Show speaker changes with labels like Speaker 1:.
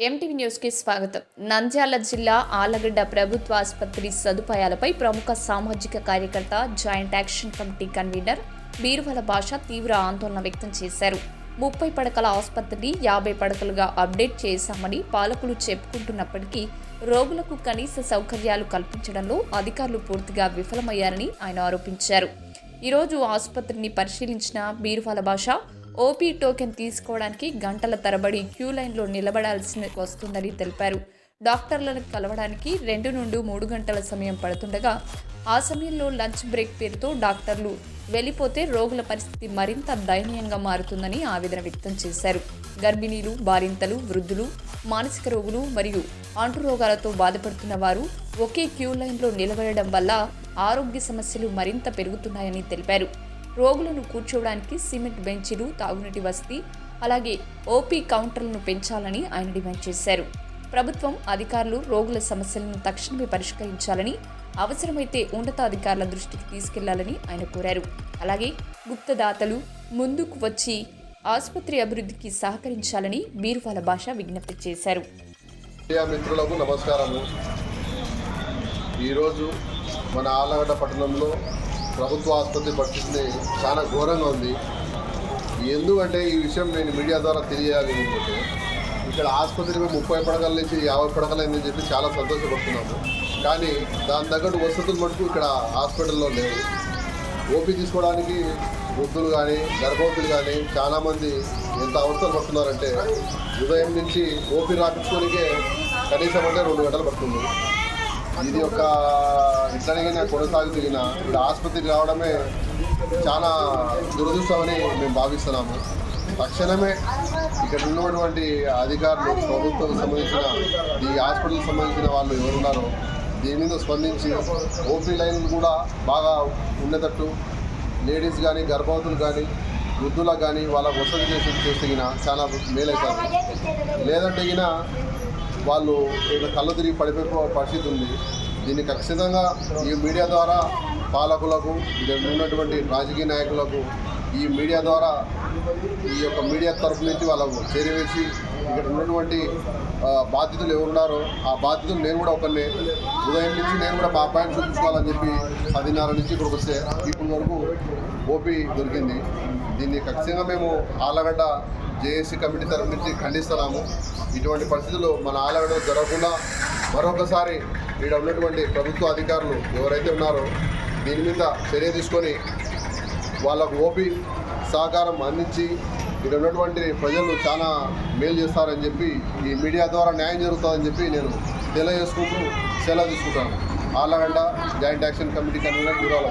Speaker 1: MTV న్యూస్కి స్వాగతం. నంద్యాల జిల్లా ఆలగడ్డ ప్రభుత్వ ఆసుపత్రి సదుపాయాలపై ప్రముఖ సామాజిక కార్యకర్త జాయింట్ యాక్షన్ కమిటీ కన్వీనర్ బీరువల భాష తీవ్ర ఆందోళన వ్యక్తం చేశారు. ముప్పై పడకల ఆసుపత్రిని యాభై పడకలుగా అప్డేట్ చేశామని పాలకులు చెప్పుకుంటున్నప్పటికీ రోగులకు కనీస సౌకర్యాలు కల్పించడంలో అధికారులు పూర్తిగా విఫలమయ్యారని ఆయన ఆరోపించారు. ఈరోజు ఆసుపత్రిని పరిశీలించిన బీరువాల భాష ఓపీ టోకెన్ తీసుకోవడానికి గంటల తరబడి క్యూ లైన్లో నిలబడాల్సి వస్తుందని తెలిపారు. డాక్టర్లను కలవడానికి రెండు నుండి మూడు గంటల సమయం పడుతుండగా ఆ సమయంలో లంచ్ బ్రేక్ పేరుతో డాక్టర్లు వెళ్ళిపోతే రోగుల పరిస్థితి మరింత దయనీయంగా మారుతుందని ఆవేదన వ్యక్తం చేశారు. గర్భిణీలు బాలింతలు వృద్ధులు మానసిక రోగులు మరియు అంటురోగాలతో బాధపడుతున్న వారు ఒకే క్యూ లైన్లో నిలబడడం వల్ల ఆరోగ్య సమస్యలు మరింత పెరుగుతున్నాయని తెలిపారు. రోగులను కూర్చోవడానికి సిమెంట్ బెంచీలు తాగునీటి వసతి అలాగే ఓపీ కౌంటర్లను పెంచాలని ఆయన డిమాండ్ చేశారు. ప్రభుత్వం అధికారులు రోగుల సమస్యలను తక్షణమే పరిష్కరించాలని అవసరమైతే ఉన్నతాధికారుల దృష్టికి తీసుకెళ్ళాలని ఆయన కోరారు. అలాగే గుప్తదాతలు ముందుకు వచ్చి ఆసుపత్రి అభివృద్ధికి సహకరించాలని బీరువాల భాష విజ్ఞప్తి చేశారు.
Speaker 2: మిత్రులకు నమస్కారము. ఈరోజు మన ఆలగడ్డ పట్టణంలో ప్రభుత్వ ఆసుపత్రి పరిస్థితి చాలా ఘోరంగా ఉంది. ఎందుకంటే ఈ విషయం నేను మీడియా ద్వారా తెలియాలి అనుకుంటే ఇక్కడ ఆసుపత్రి మేము ముప్పై పడకల నుంచి యాభై పడకలైందని చెప్పి చాలా సంతోషపడుతున్నాము. కానీ దాని తగ్గట్టు వసతులు మటుకు ఇక్కడ హాస్పిటల్లో లేవు. ఓపీ తీసుకోవడానికి వృద్ధులు కానీ గర్భవతులు కానీ చాలామంది ఎంత అవస్థలు పడుతున్నారంటే ఉదయం నుంచి ఓపీ రాపించుకోనికే కనీసం అంటే రెండు గంటలు పడుతుంది. ఇది ఒక ఇట్లనే కొనసాగుతున్న ఇప్పుడు ఆసుపత్రికి రావడమే చాలా దురదృష్టమని మేము భావిస్తున్నాము. తక్షణమే ఇక్కడ ఉన్నటువంటి అధికారులు ప్రభుత్వం సంబంధించిన ఈ హాస్పిటల్కి సంబంధించిన వాళ్ళు ఎవరున్నారో దీని మీద స్పందించి ఓపీ లైన్ కూడా బాగా ఉండేటట్టు లేడీస్ కానీ గర్భవతులు కానీ వృద్ధులకు కానీ వాళ్ళకు వసతి చేసి చేసిన చాలా మేలవుతుంది లేదంటే వాళ్ళు ఇట్లా కళ్ళు తిరిగి పడిపోయే పరిస్థితి ఉంది. దీన్ని ఖచ్చితంగా ఈ మీడియా ద్వారా పాలకులకు ఉన్నటువంటి రాజకీయ నాయకులకు ఈ మీడియా ద్వారా ఈ యొక్క మీడియా తరపు నుంచి వాళ్ళకు చేరవేసి ఇక్కడ ఉన్నటువంటి బాధ్యతలు బాధితులు ఎవరున్నారో ఆ బాధితులు నేను కూడా ఒకరిని ఉదయం నుంచి నేను కూడా మా అబ్బాయిని చూపించుకోవాలని చెప్పి పదిన్నర నుంచి ఇక్కడికి వస్తే ఇప్పటి వరకు ఓపీ దొరికింది. దీన్ని ఖచ్చితంగా మేము ఆలగడ్డ జేఏసీ కమిటీ తరఫు నుంచి ఖండిస్తున్నాము. ఇటువంటి పరిస్థితులు మన ఆలయంలో జరగకుండా మరొకసారి ఇక్కడ ఉన్నటువంటి ప్రభుత్వ అధికారులు ఎవరైతే ఉన్నారో దీని మీద చర్య తీసుకొని వాళ్ళకు ఓపి సహకారం అందించి ఇక్కడ ఉన్నటువంటి ప్రజలు చాలా మేలు చేస్తారని చెప్పి ఈ మీడియా ద్వారా న్యాయం జరుగుతుందని చెప్పి నేను తెలియజేసుకుంటూ సెలవు తీసుకుంటాను. Allagadda joint action committee convener Gurala